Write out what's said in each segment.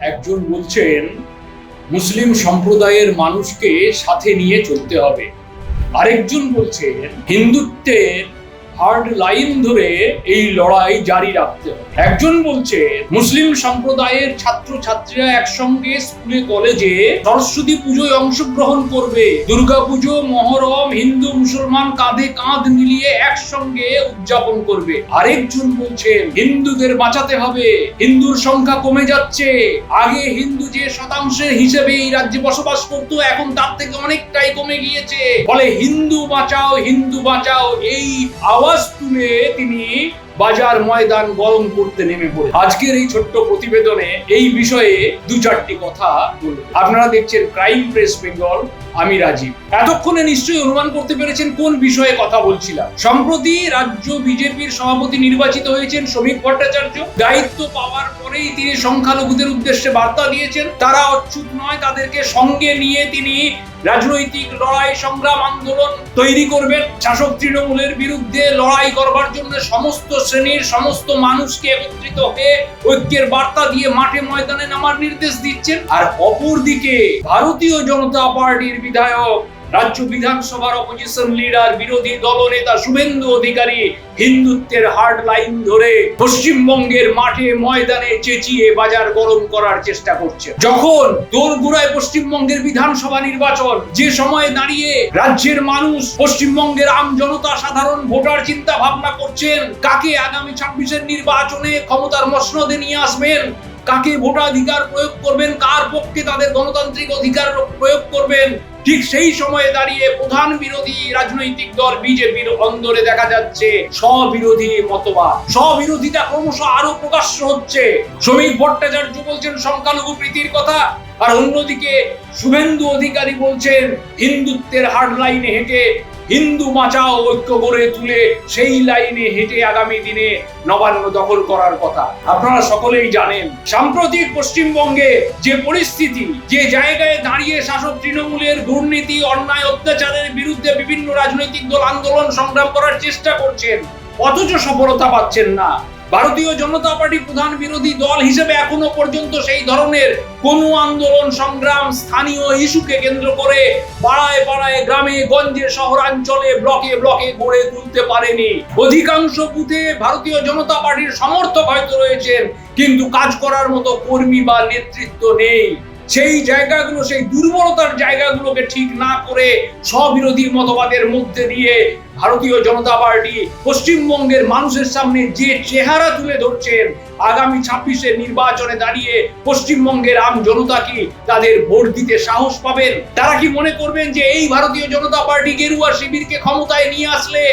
একজন বলছেন মুসলিম সম্প্রদায়ের মানুষকে সাথে নিয়ে চলতে হবে। আরেকজন বলছেন হিন্দুত্বের হার্ড লাইন ধরে এই লড়াই জারি রাখতে হবে। একজন বলছে, মুসলিম সম্প্রদায়ের ছাত্র ছাত্রীরা একসঙ্গে স্কুলে, কলেজে সরস্বতী পুজোয় অংশগ্রহণ করবে। দুর্গা পুজো মহরম, হিন্দু, মুসলমান কাঁধে কাঁধ মিলিয়ে একসঙ্গে উদযাপন করবে। আরেকজন বলছেন হিন্দুদের বাঁচাতে হবে। হিন্দুর সংখ্যা কমে যাচ্ছে। আগে হিন্দু যে শতাংশের হিসেবে এই রাজ্যে বসবাস করতো, এখন তার থেকে অনেকটাই কমে গিয়েছে। ফলে হিন্দু বাঁচাও হিন্দু বাঁচাও, এই আওয়াজ তুলে তিনি বাজার ময়দান গরম করতে নেমে পড়ে। আজকের এই ছোট্ট প্রতিবেদনে এই বিষয়ে দু চারটি কথা বলব। আপনারা দেখছেন ক্রাইম প্রেস বেঙ্গল আমি রাজীব। এতক্ষণে নিশ্চয়ই অনুমান করতে পেরেছেন কোন বিষয়ে কথা বলছিলাম। সম্প্রতি রাজ্য বিজেপির সভাপতি নির্বাচিত হয়েছেন শ্রমিক ভট্টাচার্য। দায়িত্ব পাওয়ার পরেই তিনি সংখ্যালঘুদের উদ্দেশ্যে বার্তা দিয়েছেন। তারা অচ্ছুত নয়, তাদেরকে সঙ্গে নিয়ে তিনি রাজনৈতিক লড়াই, সংগ্রাম, আন্দোলন তৈরি করবেন। শাসক তৃণমূলের বিরুদ্ধে লড়াই করবার জন্য সমস্ত শ্রেণির সমস্ত মানুষকে একত্রিত হয়ে ঐক্যের বার্তা দিয়ে মাঠে ময়দানে নামার নির্দেশ দিচ্ছেন। আর অপরদিকে ভারতীয় জনতা পার্টির বিধায়ক রাজ্য বিধানসভার অপোজিশন লিডার বিরোধী দলনেতা শুভেন্দু অধিকারী হিন্দুত্বের হার্ড লাইন ধরে পশ্চিমবঙ্গের মাঠে ময়দানে চেঁচিয়ে বাজার গরম করার চেষ্টা করছে। যখন দোরগোড়ায় পশ্চিমবঙ্গের বিধানসভা নির্বাচন, যে সময় দাঁড়িয়ে রাজ্যের মানুষ পশ্চিমবঙ্গের আম জনতা সাধারণ ভোটার চিন্তা ভাবনা করছেন, কাকে আগামী ছাব্বিশের নির্বাচনে ক্ষমতার মসনদে নিয়ে আসবেন, কাকে ভোটাধিকার প্রয়োগ করবেন, কার পক্ষে তাদের গণতান্ত্রিক অধিকার প্রয়োগ করবেন ঠিক সেই সময়ে দাঁড়িয়ে প্রধান বিরোধী রাজনৈতিক দল বিজেপির অন্দরে দেখা যাচ্ছে স্ববিরোধী মতবাদ। স্ববিরোধিতা ক্রমশ আরও প্রকাশ্য হচ্ছে। শ্রমিক ভট্টাচার্য বলছেন, সংখ্যালঘু প্রীতির কথা। আর অন্যদিকে শুভেন্দু অধিকারী বলছেন, হিন্দুত্বের হার্ডলাইনে হেঁটে হিন্দু মাচা ঐক্য গড়ে তুলে সেই লাইনে হেঁটে আগামী দিনে নবান্ন দখল করার কথা। আপনারা সকলেই জানেন, সাম্প্রতিক পশ্চিমবঙ্গে যে পরিস্থিতি, যে জায়গায় দাঁড়িয়ে শাসক তৃণমূলের দুর্নীতি, অন্যায়, অত্যাচারের বিরুদ্ধে বিভিন্ন রাজনৈতিক দল আন্দোলন সংগ্রাম করার চেষ্টা করছেন, অথচ সফলতা পাচ্ছেন না। ভারতীয় জনতা পার্টি প্রধান বিরোধী দল হিসেবে এখনও পর্যন্ত সেই ধরনের কোনো আন্দোলন, সংগ্রাম, স্থানীয় ইস্যুকে কেন্দ্র করে পাড়ায় পাড়ায়, গ্রামে, গঞ্জে, শহরাঞ্চলে, ব্লকে ব্লকে গড়ে তুলতে পারেনি। অধিকাংশ বুথে ভারতীয় জনতা পার্টির সমর্থক হয়তো রয়েছেন, কিন্তু কাজ করার মতো কর্মী বা নেতৃত্ব নেই। সেই জায়গাগুলো, সেই দুর্বলতার জায়গাগুলোকে ঠিক না করে স্ববিরোধী মতবাদের মধ্যে দিয়ে ভারতীয় জনতা পার্টি পশ্চিমবঙ্গের মানুষের সামনে যে চেহারা তুলে ধরছেন, আগামী ছাব্বিশের নির্বাচনে দাঁড়িয়ে পশ্চিমবঙ্গের আম জনতা কি তাদের ভোট দিতে সাহস পাবেন? তারা কি মনে করবেন যে এই ভারতীয় জনতা পার্টি গেরুয়া শিবিরকে ক্ষমতায় নিয়ে আসলে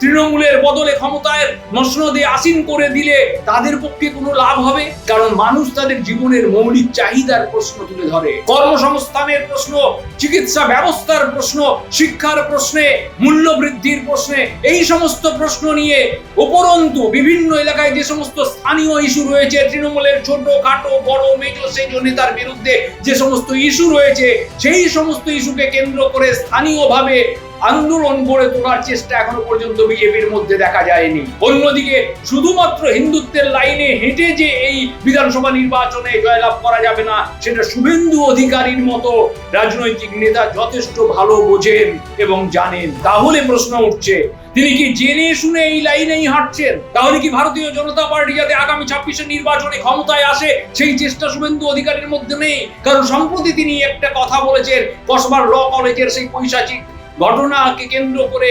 তৃণমূলের বদলে ক্ষমতায় মসনদে আসীন করে দিলে তাদের পক্ষে কোনো লাভ হবে? কারণ মানুষ তাদের জীবনের মৌলিক চাহিদার প্রশ্ন তুলে ধরে। কর্মসংস্থানের প্রশ্ন, চিকিৎসা ব্যবস্থার প্রশ্ন, শিক্ষার প্রশ্নে মূল্য বৃদ্ধির প্রশ্নে, এই সমস্ত প্রশ্ন নিয়ে উপরন্তু বিভিন্ন এলাকায় যে সমস্ত স্থানীয় ইস্যু রয়েছে, তৃণমূলের ছোট, খাটো, বড়, মেজো, সেজো নেতার বিরুদ্ধে যে সমস্ত ইস্যু রয়েছে, সেই সমস্ত ইস্যুকে কেন্দ্র করে স্থানীয়ভাবে আন্দোলন গড়ে তোলার চেষ্টা এখনও পর্যন্ত বিজেপির মধ্যে দেখা যায়নি। অন্যদিকে শুধুমাত্র হিন্দুত্বের লাইনে হেঁটে যে এই বিধানসভা নির্বাচনে জয়লাভ করা যাবে না, সেটা শুভেন্দু অধিকারীর মতো রাজনৈতিক নেতা যথেষ্ট ভালো বোঝেন এবং জানেন। তাহলে প্রশ্ন উঠছে, তিনি কি জেনে শুনে এই লাইনেই হাঁটছেন? তাহলে কি ভারতীয় জনতা পার্টি যাতে আগামী ছাব্বিশে নির্বাচনে ক্ষমতায় আসে? সেই চেষ্টা শুভেন্দু অধিকারীর মধ্যে নেই। কারণ সম্প্রতি তিনি একটা কথা বলেছেন, কসবার ল কলেজের সেই পৈশাচিক ঘটনাকে কেন্দ্র করে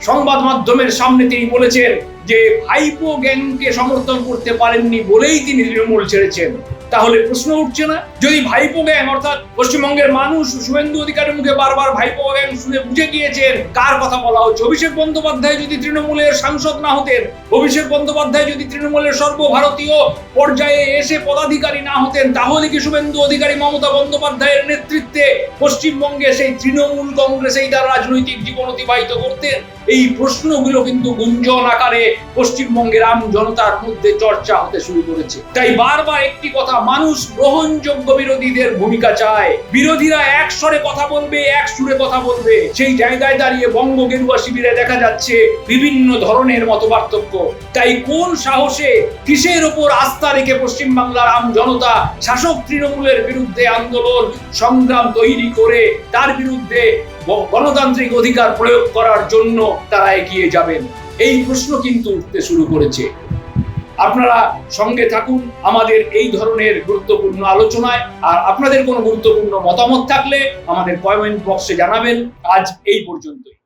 সংবাদ মাধ্যমের সামনে তিনি বলেছেন যে ভাইপো গ্যাংকে সমর্থন করতে পারেননি বলেই তিনি তৃণমূল ছেড়েছেন। তাহলে প্রশ্ন উঠছে না। যদি ভাইপো গ্যাং, অর্থাৎ পশ্চিমবঙ্গের মানুষ শুভেন্দু অধিকারীর মুখে বারবার ভাইপো গ্যাং শুনে বুঝে গিয়েছেন কার কথা বলা হচ্ছে? অভিষেক বন্দ্যোপাধ্যায় যদি তৃণমূলের সাংসদ না হতেন, অভিষেক বন্দ্যোপাধ্যায় যদি তৃণমূলের সর্বভারতীয় পর্যায়ে এসে পদাধিকারী না হতেন, তাহলে কি শুভেন্দু অধিকারী মমতা বন্দ্যোপাধ্যায়ের নেতৃত্বে পশ্চিমবঙ্গে সেই তৃণমূল কংগ্রেসেই তার রাজনৈতিক জীবন অতিবাহিত করতেন? এই প্রশ্নগুলো কিন্তু গুঞ্জন আকারে পশ্চিমবঙ্গের আম জনতার মধ্যে চর্চা হতে শুরু করেছে। তাই বারবার একটি কথা, মানুষ গ্রহণযোগ্য বিরোধীদের ভূমিকা চায়। বিরোধীরা এক স্বরে কথা বলবে, এক সুরে কথা বলবে। সেই জায়গায় দাঁড়িয়ে বঙ্গ গেরুয়া শিবিরে দেখা যাচ্ছে বিভিন্ন ধরনের মতপার্থক্য। তাই কোন সাহসে, কিসের ওপর আস্থা রেখে পশ্চিমবাংলার আম জনতা শাসক তৃণমূলের বিরুদ্ধে আন্দোলন, সংগ্রাম তৈরি করে, তার বিরুদ্ধে গণতান্ত্রিক অধিকার প্রয়োগ করার জন্য তারা এগিয়ে যাবেন। এই প্রশ্ন কিন্তু উঠতে শুরু করেছে। আপনারা সঙ্গে থাকুন, আমাদের এই ধরনের গুরুত্বপূর্ণ আলোচনায়। আর আপনাদের কোনো গুরুত্বপূর্ণ মতামত থাকলে আমাদের কমেন্ট বক্সে জানাবেন। আজ এই পর্যন্তই।